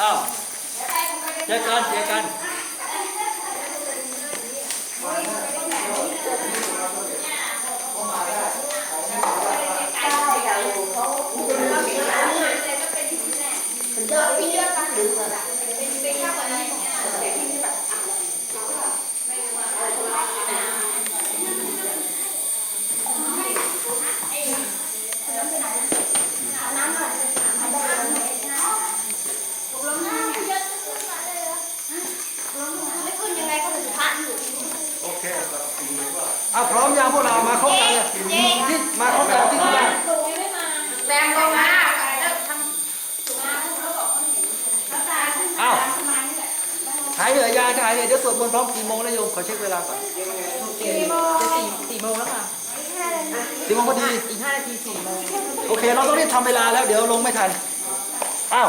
อ้าวเจอกันเจอกัน เคอะพร้อมยังพวกเรามาครบกันเลยที่มาครบกันที่ที่บ้านแบงลงมาอ้าวหายเหนื่อยยังหายเหนื่อยเดี๋ยวสวดมนต์พร้อมกี่โมงนะโยมขอเช็คเวลาก่อนสี่โมงจะสี่สี่โมงแล้วค่ะสี่โมงพอดีอีกห้านาทีสี่โมงโอเค เราต้องรีบทำเวลาแล้วเดี๋ยวลงไม่ทันอ้าว